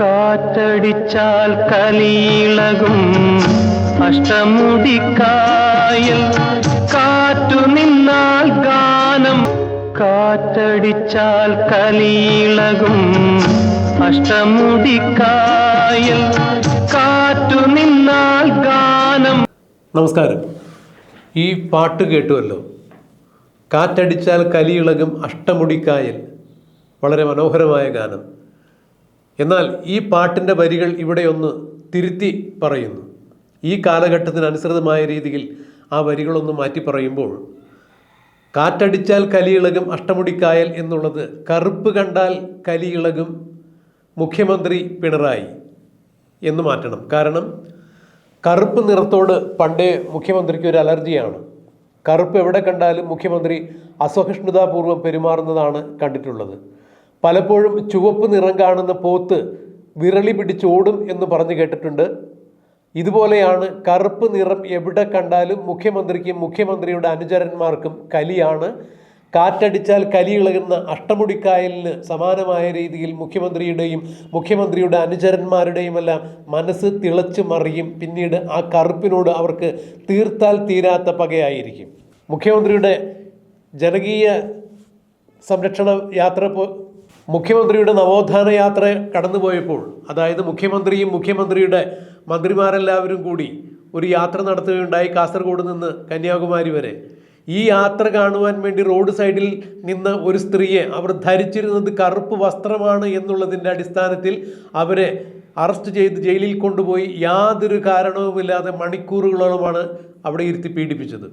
കാറ്റടിച്ചാൽ കലിയിളകും അഷ്ടമുടിക്കായൽ കാറ്റു നിന്നാൽ ഗാനം. കാറ്റടിച്ചാൽ കലിയിളകും അഷ്ടമുടിക്കായൽ കാറ്റു നിന്നാൽ ഗാനം. നമസ്കാരം. ഈ പാട്ട് കേട്ടുവല്ലോ. കാറ്റടിച്ചാൽ കലിയിളകും അഷ്ടമുടിക്കായൽ. വളരെ മനോഹരമായ ഗാനം. എന്നാൽ ഈ പാട്ടിന്റെ വരികൾ ഇവിടെ ഒന്ന് തിരുത്തി പറയുന്നു. ഈ കാലഘട്ടത്തിന് അനുസൃതമായ രീതിയിൽ ആ വരികളൊന്ന് മാറ്റി പറയുമ്പോൾ കാറ്റടിച്ചാൽ കലിയിളകും അഷ്ടമുടിക്കായൽ എന്നുള്ളത് കറുപ്പ് കണ്ടാൽ കലിയിളകും മുഖ്യമന്ത്രി പിണറായി എന്ന് മാറ്റണം. കാരണം കറുപ്പ് നിറത്തോട് പണ്ടേ മുഖ്യമന്ത്രിക്ക് ഒരു അലർജിയാണ്. കറുപ്പ് എവിടെ കണ്ടാലും മുഖ്യമന്ത്രി അസഹിഷ്ണുതാപൂർവം പെരുമാറുന്നതാണ് കണ്ടിട്ടുള്ളത്. പലപ്പോഴും ചുവപ്പ് നിറം കാണുന്ന പോത്ത് വിരളി പിടിച്ചോടും എന്ന് പറഞ്ഞു കേട്ടിട്ടുണ്ട്. ഇതുപോലെയാണ് കറുപ്പ് നിറം എവിടെ കണ്ടാലും മുഖ്യമന്ത്രിക്കും മുഖ്യമന്ത്രിയുടെ അനുചരന്മാർക്കും കലിയാണ്. കാറ്റടിച്ചാൽ കലിയിളകുന്ന അഷ്ടമുടിക്കായലിന് സമാനമായ രീതിയിൽ മുഖ്യമന്ത്രിയുടെയും മുഖ്യമന്ത്രിയുടെ അനുചരന്മാരുടെയും എല്ലാം മനസ്സ് തിളച്ചു മറിയും. പിന്നീട് ആ കറുപ്പിനോട് അവർക്ക് തീർത്താൽ തീരാത്ത പകയായിരിക്കും. മുഖ്യമന്ത്രിയുടെ ജനകീയ സംരക്ഷണ യാത്ര മുഖ്യമന്ത്രിയുടെ നവോത്ഥാന യാത്ര കടന്നുപോയപ്പോൾ അതായത് മുഖ്യമന്ത്രിയും മുഖ്യമന്ത്രിയുടെ മന്ത്രിമാരെല്ലാവരും കൂടി ഒരു യാത്ര നടത്തുകയുണ്ടായി കാസർഗോഡ് നിന്ന് കന്യാകുമാരി വരെ. ഈ യാത്ര കാണുവാൻ വേണ്ടി റോഡ് സൈഡിൽ നിന്ന് ഒരു സ്ത്രീയെ അവർ ധരിച്ചിരുന്നത് കറുപ്പ് വസ്ത്രമാണ് എന്നുള്ളതിന്റെ അടിസ്ഥാനത്തിൽ അവരെ അറസ്റ്റ് ചെയ്ത് ജയിലിൽ കൊണ്ടുപോയി. യാതൊരു കാരണവുമില്ലാതെ മണിക്കൂറുകളോളമാണ് അവിടെ ഇരുത്തി പീഡിപ്പിച്ചത്.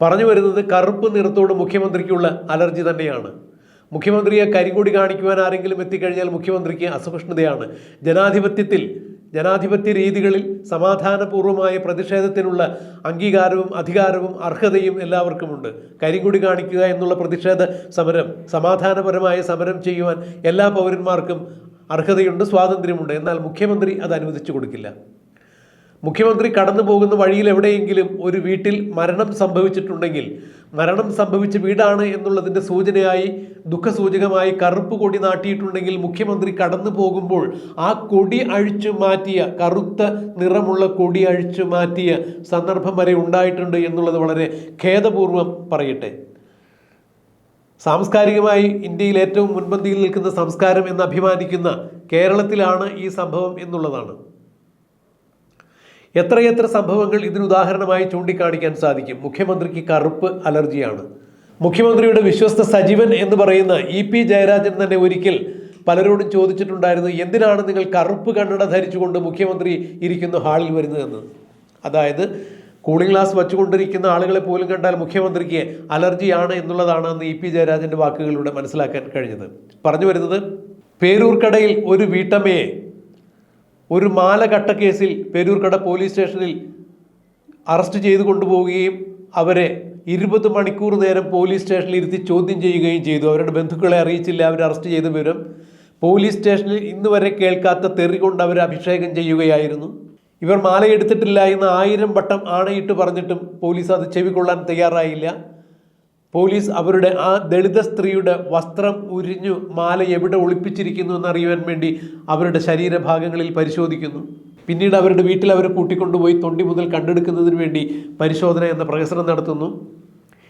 പറഞ്ഞു വരുന്നത് കറുപ്പ് നിറത്തോട് മുഖ്യമന്ത്രിക്കുള്ള അലർജി തന്നെയാണ്. മുഖ്യമന്ത്രിയെ കരികൂടി കാണിക്കുവാൻ ആരെങ്കിലും എത്തിക്കഴിഞ്ഞാൽ മുഖ്യമന്ത്രിക്ക് അസഹിഷ്ണുതയാണ്. ജനാധിപത്യത്തിൽ ജനാധിപത്യ രീതികളിൽ സമാധാനപൂർവമായ പ്രതിഷേധത്തിനുള്ള അംഗീകാരവും അധികാരവും അർഹതയും എല്ലാവർക്കുമുണ്ട്. കരികൂടി കാണിക്കുക എന്നുള്ള പ്രതിഷേധ സമരം സമാധാനപരമായ സമരം ചെയ്യുവാൻ എല്ലാ പൗരന്മാർക്കും അർഹതയുണ്ട് സ്വാതന്ത്ര്യമുണ്ട്. എന്നാൽ മുഖ്യമന്ത്രി അത് അനുവദിച്ചു കൊടുക്കില്ല. മുഖ്യമന്ത്രി കടന്നു പോകുന്ന വഴിയിൽ എവിടെയെങ്കിലും ഒരു വീട്ടിൽ മരണം സംഭവിച്ചിട്ടുണ്ടെങ്കിൽ മരണം സംഭവിച്ച വീടാണ് എന്നുള്ളതിന്റെ സൂചനയായി ദുഃഖസൂചകമായി കറുപ്പ് കൊടി നാട്ടിയിട്ടുണ്ടെങ്കിൽ മുഖ്യമന്ത്രി കടന്നു പോകുമ്പോൾ ആ കൊടി അഴിച്ചു മാറ്റിയ കറുത്ത നിറമുള്ള കൊടി അഴിച്ചു മാറ്റിയ സന്ദർഭം വരെ ഉണ്ടായിട്ടുണ്ട് എന്നുള്ളത് വളരെ ഖേദപൂർവം പറയട്ടെ. സാംസ്കാരികമായി ഇന്ത്യയിൽ ഏറ്റവും മുൻപന്തിയിൽ നിൽക്കുന്ന സംസ്കാരം എന്ന് അഭിമാനിക്കുന്ന കേരളത്തിലാണ് ഈ സംഭവം എന്നുള്ളതാണ്. എത്രയെത്ര സംഭവങ്ങൾ ഇതിന് ഉദാഹരണമായി ചൂണ്ടിക്കാണിക്കാൻ സാധിക്കും? മുഖ്യമന്ത്രിക്ക് കറുപ്പ് അലർജിയാണ്. മുഖ്യമന്ത്രിയുടെ വിശ്വസ്ത സജീവൻ എന്ന് പറയുന്ന ഇ പി ജയരാജൻ തന്നെ ഒരിക്കൽ പലരോടും ചോദിച്ചിട്ടുണ്ടായിരുന്നു എന്തിനാണ് നിങ്ങൾ കറുപ്പ് കണ്ണട ധരിച്ചുകൊണ്ട് മുഖ്യമന്ത്രി ഇരിക്കുന്ന ഹാളിൽ വരുന്നതെന്ന് അതായത് കൂളിംഗ് ഗ്ലാസ് വച്ചുകൊണ്ടിരിക്കുന്ന ആളുകളെ പോലും കണ്ടാൽ മുഖ്യമന്ത്രിക്ക് അലർജിയാണ് എന്നുള്ളതാണ് അന്ന് ഇ പി ജയരാജന്റെ വാക്കുകളിലൂടെ മനസ്സിലാക്കാൻ കഴിഞ്ഞത്. പറഞ്ഞു വരുന്നത് പേരൂർക്കടയിൽ ഒരു വീട്ടമ്മയെ ഒരു മാല കട്ട കേസിൽ പേരൂർക്കട പോലീസ് സ്റ്റേഷനിൽ അറസ്റ്റ് ചെയ്ത് കൊണ്ടുപോവുകയും അവരെ ഇരുപത് മണിക്കൂർ നേരം പോലീസ് സ്റ്റേഷനിൽ ഇരുത്തി ചോദ്യം ചെയ്യുകയും ചെയ്തു. അവരുടെ ബന്ധുക്കളെ അറിയിച്ചില്ല അവർ അറസ്റ്റ് ചെയ്ത വിവരം. പോലീസ് സ്റ്റേഷനിൽ ഇന്ന് വരെ കേൾക്കാത്ത തെറി കൊണ്ട് അവർ അഭിഷേകം ചെയ്യുകയായിരുന്നു. ഇവർ മാല എടുത്തിട്ടില്ല എന്ന് ആയിരം വട്ടം ആണയിട്ട് പറഞ്ഞിട്ടും പോലീസ് അത് ചെവിക്കൊള്ളാൻ തയ്യാറായില്ല. പോലീസ് അവരുടെ ആ ദളിത സ്ത്രീയുടെ വസ്ത്രം ഉരിഞ്ഞു മാല എവിടെ ഒളിപ്പിച്ചിരിക്കുന്നു എന്നറിയുവാൻ വേണ്ടി അവരുടെ ശരീരഭാഗങ്ങളിൽ പരിശോധിക്കുന്നു. പിന്നീട് അവരുടെ വീട്ടിൽ അവരെ കൂട്ടിക്കൊണ്ടുപോയി തൊണ്ടി മുതൽ കണ്ടെടുക്കുന്നതിന് വേണ്ടി പരിശോധന എന്ന പ്രഹസനം നടത്തുന്നു.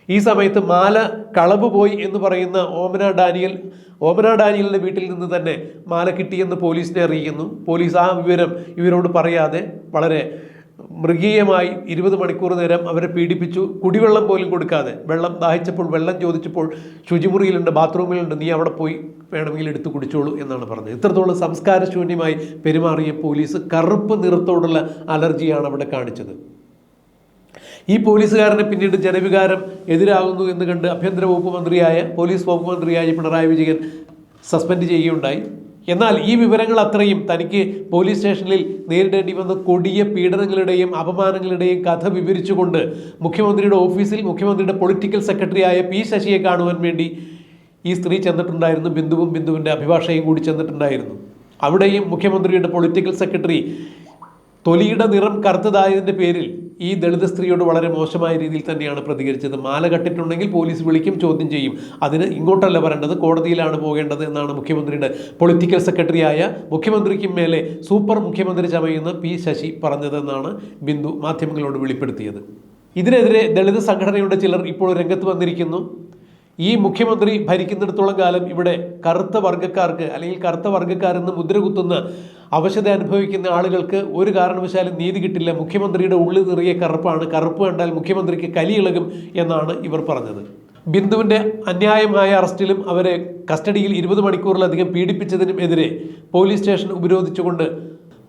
ഈ സമയത്ത് മാല കളവ് പോയി എന്ന് പറയുന്ന ഓമന ഡാനിയൽ ഓമന ഡാനിയലിന്റെ വീട്ടിൽ നിന്ന് തന്നെ മാല കിട്ടിയെന്ന് പോലീസിനെ അറിയിക്കുന്നു. പോലീസ് ആ വിവരം ഇവരോട് പറയാതെ വളരെ മൃഗീയമായി ഇരുപത് മണിക്കൂർ നേരം അവരെ പീഡിപ്പിച്ചു. കുടിവെള്ളം പോലും കൊടുക്കാതെ. വെള്ളം ദാഹിച്ചപ്പോൾ വെള്ളം ചോദിച്ചപ്പോൾ ശുചിമുറിയിലുണ്ട് ബാത്റൂമിലുണ്ട്. നീ അവിടെ പോയി വേണമെങ്കിൽ എടുത്തു കുടിച്ചോളൂ എന്നാണ് പറഞ്ഞത്. ഇത്രത്തോളം സംസ്കാരശൂന്യമായി പെരുമാറിയ പോലീസ് കറുപ്പ് നിറത്തോടുള്ള അലർജിയാണ് അവിടെ കാണിച്ചത്. ഈ പോലീസുകാരനെ പിന്നീട് ജനവികാരം എതിരാകുന്നു എന്ന് കണ്ട് ആഭ്യന്തര വകുപ്പ് മന്ത്രിയായ പോലീസ് വകുപ്പ് മന്ത്രിയായ പിണറായി വിജയൻ സസ്പെൻഡ് ചെയ്യുകയുണ്ടായി. എന്നാൽ ഈ വിവരങ്ങൾ അത്രയും. തനിക്ക് പോലീസ് സ്റ്റേഷനിൽ നേരിടേണ്ടി വന്ന കൊടിയ പീഡനങ്ങളുടെയും അപമാനങ്ങളുടെയും കഥ വിവരിച്ചുകൊണ്ട് മുഖ്യമന്ത്രിയുടെ ഓഫീസിൽ മുഖ്യമന്ത്രിയുടെ പൊളിറ്റിക്കൽ സെക്രട്ടറിയായ പി ശശിയെ കാണുവാൻ വേണ്ടി ഈ സ്ത്രീ ചെന്നിട്ടുണ്ടായിരുന്നു. ബിന്ദുവും ബിന്ദുവിന്റെ അഭിഭാഷകയും കൂടി ചെന്നിട്ടുണ്ടായിരുന്നു. അവിടെയും മുഖ്യമന്ത്രിയുടെ പൊളിറ്റിക്കൽ സെക്രട്ടറി തൊലിയുടെ നിറം കറുത്തതായതിന്റെ പേരിൽ ഈ ദളിത് സ്ത്രീയോട് വളരെ മോശമായ രീതിയിൽ തന്നെയാണ് പ്രതികരിച്ചത്. മാല കെട്ടിട്ടുണ്ടെങ്കിൽ പോലീസ് വിളിക്കും ചോദ്യം ചെയ്യും. അതിന് ഇങ്ങോട്ടല്ല വരേണ്ടത് കോടതിയിലാണ് പോകേണ്ടത് എന്നാണ് മുഖ്യമന്ത്രിയുടെ പൊളിറ്റിക്കൽ സെക്രട്ടറിയായ മുഖ്യമന്ത്രിക്കും മേലെ സൂപ്പർ മുഖ്യമന്ത്രി ചമയുന്ന പി ശശി പറഞ്ഞതെന്നാണ് ബിന്ദു മാധ്യമങ്ങളോട് വെളിപ്പെടുത്തിയത്. ഇതിനെതിരെ ദളിത് സംഘടനയുടെ ചിലർ ഇപ്പോൾ രംഗത്ത് വന്നിരിക്കുന്നു. ഈ മുഖ്യമന്ത്രി ഭരിക്കുന്നിടത്തോളം കാലം ഇവിടെ കറുത്ത വർഗക്കാർക്ക് അല്ലെങ്കിൽ കറുത്ത വർഗക്കാരെന്ന് മുദ്ര കുത്തുന്ന അവശത അനുഭവിക്കുന്ന ആളുകൾക്ക് ഒരു കാരണവശാലും നീതി കിട്ടില്ല. മുഖ്യമന്ത്രിയുടെ ഉള്ളിൽ നിറയെ കറുപ്പാണ്. കറുപ്പ് കണ്ടാൽ മുഖ്യമന്ത്രിക്ക് കലിയിളകും എന്നാണ് ഇവർ പറഞ്ഞത്. ബിന്ദുവിന്റെ അന്യായമായ അറസ്റ്റിലും അവരെ കസ്റ്റഡിയിൽ ഇരുപത് മണിക്കൂറിലധികം പീഡിപ്പിച്ചതിനും എതിരെ പോലീസ് സ്റ്റേഷൻ ഉപരോധിച്ചുകൊണ്ട്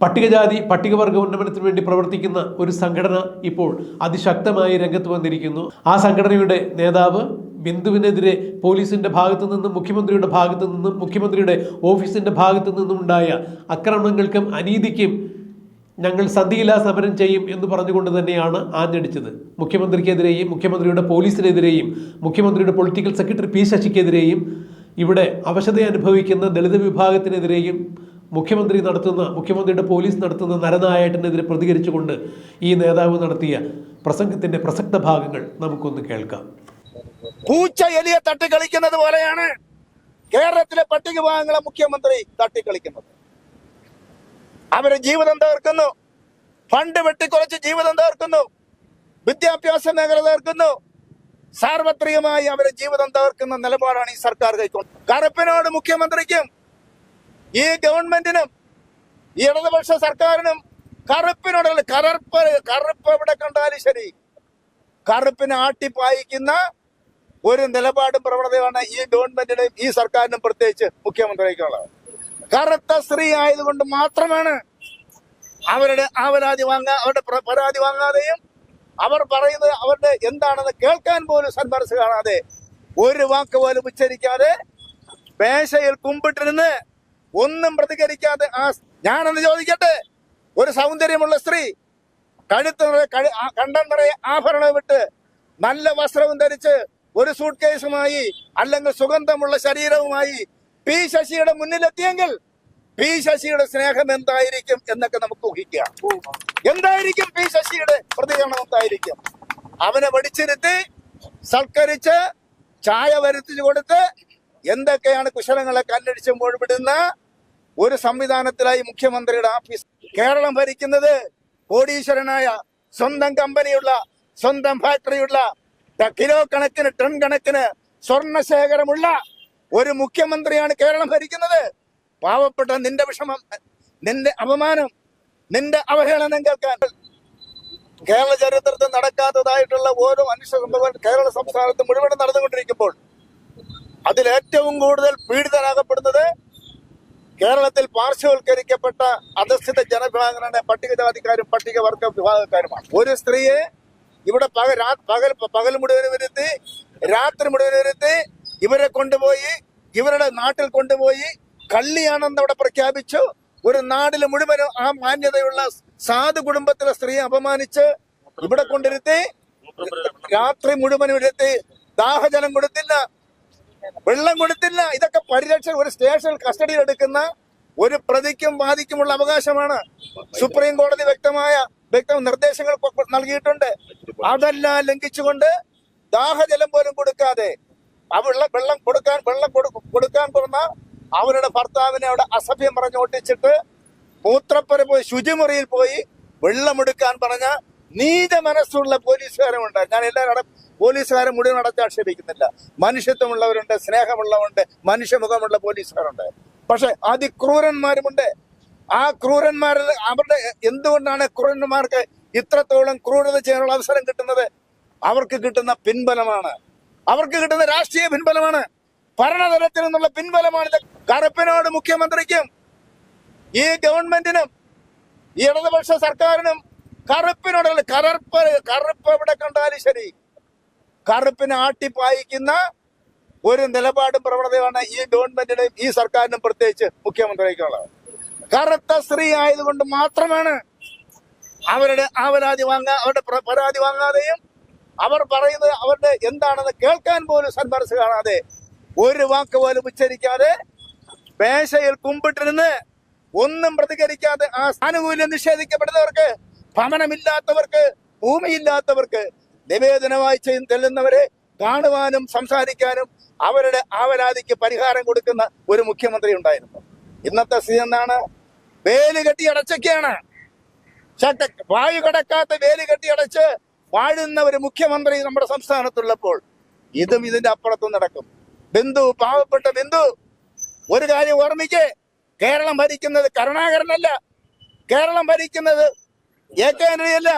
പട്ടികജാതി പട്ടികവർഗ ഉന്നമനത്തിന് വേണ്ടി പ്രവർത്തിക്കുന്ന ഒരു സംഘടന ഇപ്പോൾ അതിശക്തമായി രംഗത്ത് വന്നിരിക്കുന്നു. ആ സംഘടനയുടെ നേതാവ് ബിന്ദുവിനെതിരെ പോലീസിന്റെ ഭാഗത്തു നിന്നും മുഖ്യമന്ത്രിയുടെ ഭാഗത്തു നിന്നും മുഖ്യമന്ത്രിയുടെ ഓഫീസിന്റെ ഭാഗത്തു നിന്നും ഉണ്ടായ ആക്രമണങ്ങൾക്കും അനീതിക്കും ഞങ്ങൾ സന്ധിയില്ലാ സമരം ചെയ്യും എന്ന് പറഞ്ഞുകൊണ്ട് തന്നെയാണ് ആഞ്ഞടിച്ചത്. മുഖ്യമന്ത്രിക്കെതിരെയും മുഖ്യമന്ത്രിയുടെ പോലീസിനെതിരെയും മുഖ്യമന്ത്രിയുടെ പൊളിറ്റിക്കൽ സെക്രട്ടറി പി ശശിക്കെതിരെയും ഇവിടെ അവശത അനുഭവിക്കുന്ന ദളിത് വിഭാഗത്തിനെതിരെയും മുഖ്യമന്ത്രി നടത്തുന്ന മുഖ്യമന്ത്രിയുടെ പോലീസ് നടത്തുന്ന നരനായട്ടിനെതിരെ പ്രതികരിച്ചുകൊണ്ട് ഈ നേതാവ് നടത്തിയ പ്രസംഗത്തിന്റെ പ്രസക്ത ഭാഗങ്ങൾ നമുക്കൊന്ന് കേൾക്കാം. പൂച്ച എലിയെ തട്ടിക്കളിക്കുന്നത് പോലെയാണ് കേരളത്തിലെ പട്ടിക വിഭാഗങ്ങളെ മുഖ്യമന്ത്രി തട്ടിക്കളിക്കുന്നത്. അവർ ജീവിതം തകർക്കുന്നു. ഫണ്ട് വെട്ടിക്കുറച്ച് ജീവിതം തകർക്കുന്നു. വിദ്യാഭ്യാസ മേഖല തകർക്കുന്നു. സാർവത്രികമായി അവരെ ജീവിതം തകർക്കുന്ന നിലപാടാണ് ഈ സർക്കാർ കൈക്കൊണ്ടത്. കറുപ്പിനോട് മുഖ്യമന്ത്രിക്കും ഈ ഗവൺമെന്റിനും ഈ ഇടതുപക്ഷ സർക്കാരിനും കറുപ്പിനോടുള്ള കറുപ്പ് കറുപ്പ് എവിടെ കണ്ടാലും ശരി. കറുപ്പിനെ ആട്ടിപ്പായിക്കുന്ന ഒരു നിലപാടും പ്രവണതയാണ് ഈ ഗവൺമെന്റിനും ഈ സർക്കാരിനും പ്രത്യേകിച്ച് മുഖ്യമന്ത്രിക്കുള്ളത്. കറുത്ത സ്ത്രീ ആയതുകൊണ്ട് മാത്രമാണ് അവരുടെ ആവലാതി വാങ്ങാ അവരുടെ പരാതി വാങ്ങാതെയും അവർ പറയുന്നത് അവരുടെ എന്താണെന്ന് കേൾക്കാൻ പോലും സന്മനസ് കാണാതെ ഒരു വാക്ക് പോലും ഉച്ചരിക്കാതെ പേശയിൽ കുമ്പിട്ടിരുന്ന് ഒന്നും പ്രതികരിക്കാതെ ആ ഞാനെന്ന് ചോദിക്കട്ടെ? ഒരു സൗന്ദര്യമുള്ള സ്ത്രീ കഴുത്ത് നിറയെ കണ്ടം നിറയെ ആഭരണം വിട്ട് നല്ല വസ്ത്രവും ധരിച്ച് ഒരു സൂട്ട് കേസുമായി അല്ലെങ്കിൽ സുഗന്ധമുള്ള ശരീരവുമായി പി ശശിയുടെ മുന്നിലെത്തിയെങ്കിൽ പി ശശിയുടെ സ്നേഹം എന്തായിരിക്കും എന്നൊക്കെ നമുക്ക് ഊഹിക്കാം. എന്തായിരിക്കും പി ശശിയുടെ പ്രതികരണം എന്തായിരിക്കും? അവനെ വടിച്ചിരുത്തി സൽക്കരിച്ച് ചായ വരുത്തിച്ചു കൊടുത്ത് എന്തൊക്കെയാണ് കുശലങ്ങളെ കല്ലടിച്ചുമ്പോൾ വിടുന്ന ഒരു സംവിധാനത്തിലായി മുഖ്യമന്ത്രിയുടെ ഓഫീസ് കേരളം ഭരിക്കുന്നത് കോടീശ്വരനായ സ്വന്തം കമ്പനിയുള്ള സ്വന്തം ഫാക്ടറിയുള്ള കിലോ കണക്കിന് ടൺ കണക്കിന് സ്വർണ ശേഖരമുള്ള ഒരു മുഖ്യമന്ത്രിയാണ് കേരളം ഭരിക്കുന്നത്. പാവപ്പെട്ട നിന്റെ വിഷമം നിന്റെ അപമാനം നിന്റെ അവഹേളനം കേൾക്കാൻ. കേരള ചരിത്രത്തിൽ നടക്കാത്തതായിട്ടുള്ള ഓരോ മനുഷ്യ സംഭവം കേരള സംസ്ഥാനത്ത് മുഴുവൻ നടന്നുകൊണ്ടിരിക്കുമ്പോൾ അതിൽ ഏറ്റവും കൂടുതൽ പീഡിതരാകപ്പെടുന്നത് കേരളത്തിൽ പാർശ്വവൽക്കരിക്കപ്പെട്ട അധസ്ഥിത ജനവിഭാഗങ്ങളുടെ പട്ടികജാതിക്കാരും പട്ടികവർഗ വിഭാഗക്കാരുമാണ്. ഒരു സ്ത്രീയെ ഇവിടെ പകൽ പകൽ പകൽ മുഴുവൻ വരുത്തി രാത്രി മുഴുവൻ വരുത്തി ഇവരെ കൊണ്ടുപോയി ഇവരുടെ നാട്ടിൽ കൊണ്ടുപോയി കള്ളിയാണെന്ന് അവിടെ പ്രഖ്യാപിച്ചു. ഒരു നാടിൽ മുഴുവനും ആ മാന്യതയുള്ള സാധു കുടുംബത്തിലെ സ്ത്രീയെ അപമാനിച്ച് ഇവിടെ കൊണ്ടിരുത്തി രാത്രി മുഴുവനും ഇരുത്തി ദാഹജലം കൊടുത്തില്ല വെള്ളം കൊടുത്തില്ല. ഇതൊക്കെ പരിരക്ഷ ഒരു സ്റ്റേഷനിൽ കസ്റ്റഡിയിൽ എടുക്കുന്ന ഒരു പ്രതിക്കും വാദിക്കുമുള്ള അവകാശമാണ്. സുപ്രീം കോടതി വ്യക്തമായ വ്യക്ത നിർദ്ദേശങ്ങൾ നൽകിയിട്ടുണ്ട്. അതെല്ലാം ലംഘിച്ചുകൊണ്ട് ദാഹജലം പോലും കൊടുക്കാതെ ആ വെള്ളം വെള്ളം കൊടുക്കാൻ വെള്ളം കൊടുക്കാൻ തുറന്ന അവരുടെ ഭർത്താവിനെ അവിടെ അസഭ്യം പറഞ്ഞ് ഒട്ടിച്ചിട്ട് മൂത്രപ്പുര പോയി ശുചിമുറിയിൽ പോയി വെള്ളമെടുക്കാൻ പറഞ്ഞ നീത മനസ്സുള്ള പോലീസുകാരുമുണ്ട്. ഞാൻ എല്ലാവരും പോലീസുകാരെ മുഴുവൻ അടച്ചാക്ഷേപിക്കുന്നില്ല. മനുഷ്യത്വമുള്ളവരുണ്ട് സ്നേഹമുള്ളവരുണ്ട് മനുഷ്യമുഖമുള്ള പോലീസുകാരുണ്ട്. പക്ഷെ അതിക്രൂരന്മാരുമുണ്ട്. ആ ക്രൂരന്മാരിൽ അവരുടെ എന്തുകൊണ്ടാണ് ക്രൂരന്മാർക്ക് ഇത്രത്തോളം ക്രൂരത ചെയ്യാനുള്ള അവസരം കിട്ടുന്നത്? അവർക്ക് കിട്ടുന്ന പിൻബലമാണ്. അവർക്ക് കിട്ടുന്ന രാഷ്ട്രീയ പിൻബലമാണ്. ഭരണതലത്തിൽ നിന്നുള്ള പിൻബലമാണ് കറുപ്പിനോട് മുഖ്യമന്ത്രിക്കും ഈ ഗവൺമെന്റിനും ഈ ഇടതുപക്ഷ സർക്കാരിനും കറുപ്പിനോടുള്ള കറുപ്പ് കറുപ്പ് എവിടെ കണ്ടാലും ശരി. കറുപ്പിനെ ആട്ടിപ്പായിക്കുന്ന ഒരു നിലപാടും പ്രവണതയാണ് ഈ ഗവൺമെന്റിനും ഈ സർക്കാരിനും പ്രത്യേകിച്ച് മുഖ്യമന്ത്രിക്കുള്ളത്. കറുത്ത സ്ത്രീ ആയതുകൊണ്ട് മാത്രമാണ് അവരുടെ ആവലാതി വാങ്ങാ അവരുടെ പ്ര- പരാതി വാങ്ങാതെയും അവർ പറയുന്നത് അവരുടെ എന്താണെന്ന് കേൾക്കാൻ പോലും സന്മനസ് കാണാതെ ഒരു വാക്ക് പോലും ഉച്ചരിക്കാതെ പേശയിൽ കുമ്പിട്ടിരുന്ന് ഒന്നും പ്രതികരിക്കാതെ ആ ആനുകൂല്യം നിഷേധിക്കപ്പെടുന്നവർക്ക് ഭവനമില്ലാത്തവർക്ക് ഭൂമിയില്ലാത്തവർക്ക് നിവേദനമായി ചെയ്ത് തെല്ലുന്നവരെ കാണുവാനും സംസാരിക്കാനും അവരുടെ ആവലാതിക്ക് പരിഹാരം കൊടുക്കുന്ന ഒരു മുഖ്യമന്ത്രി ഉണ്ടായിരുന്നു. ഇന്നത്തെ സ്ഥിതി എന്താണ്? വേലി കെട്ടി അടച്ചൊക്കെയാണ്. വായു കടക്കാത്ത വേലി കെട്ടി അടച്ച് വാഴുന്ന ഒരു മുഖ്യമന്ത്രി നമ്മുടെ സംസ്ഥാനത്തുള്ളപ്പോൾ ഇതും ഇതിന്റെ അപ്പുറത്തും നടക്കും. ബിന്ദു പാവപ്പെട്ട ബിന്ദു ഒരു കാര്യം ഓർമ്മിക്കേ. കേരളം ഭരിക്കുന്നത് കരുണാകരനല്ല. കേരളം ഭരിക്കുന്നത് എ കെ ആന്റണിയല്ല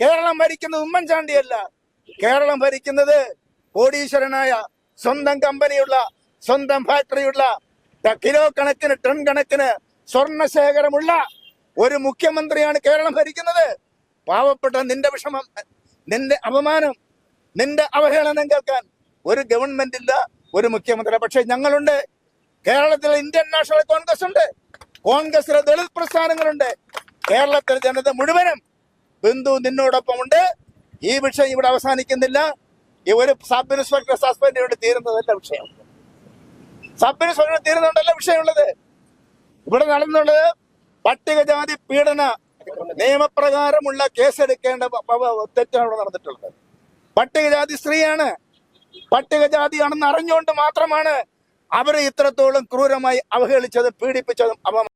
കേരളം ഭരിക്കുന്നത് ഉമ്മൻചാണ്ടിയല്ല. കേരളം ഭരിക്കുന്നത് കോടീശ്വരനായ സ്വന്തം കമ്പനിയുള്ള സ്വന്തം ഫാക്ടറിയുള്ള കിലോ കണക്കിന് ടൺ കണക്കിന് സ്വർണ ശേഖരമുള്ള ഒരു മുഖ്യമന്ത്രിയാണ് കേരളം ഭരിക്കുന്നത്. പാവപ്പെട്ട നിന്റെ വിഷമം നിന്റെ അപമാനം നിന്റെ അവഹേളനം കേൾക്കാൻ ഒരു ഗവൺമെന്റ് ഇല്ല ഒരു മുഖ്യമന്ത്രി പക്ഷേ ഞങ്ങളുണ്ട്. കേരളത്തിൽ ഇന്ത്യൻ നാഷണൽ കോൺഗ്രസ് ഉണ്ട്. കോൺഗ്രസിലെ ദളിത് പ്രസ്ഥാനങ്ങളുണ്ട്. കേരളത്തിലെ ജനത മുഴുവനും ബിന്ദു നിന്നോടൊപ്പമുണ്ട്. ഈ വിഷയം ഇവിടെ അവസാനിക്കുന്നില്ല. ഈ ഒരു സബ് ഇൻസ്പെക്ടർ സസ്പെൻഡ് ഇവിടെ തീരുന്നതല്ല വിഷയം. സബ് ഇൻസ്പെക്ടർ തീരുന്നതുകൊണ്ടല്ല വിഷയമുള്ളത്. ഇവിടെ നടന്നുള്ളത് പട്ടികജാതി പീഡന നിയമപ്രകാരമുള്ള കേസെടുക്കേണ്ട തെറ്റാണ് ഇവിടെ നടന്നിട്ടുള്ളത്. പട്ടികജാതി സ്ത്രീയാണ്. പട്ടികജാതിയാണെന്ന് അറിഞ്ഞുകൊണ്ട് മാത്രമാണ് അവരെ ഇത്രത്തോളം ക്രൂരമായി അവഹേളിച്ചതും പീഡിപ്പിച്ചതും അപമാനിച്ചതും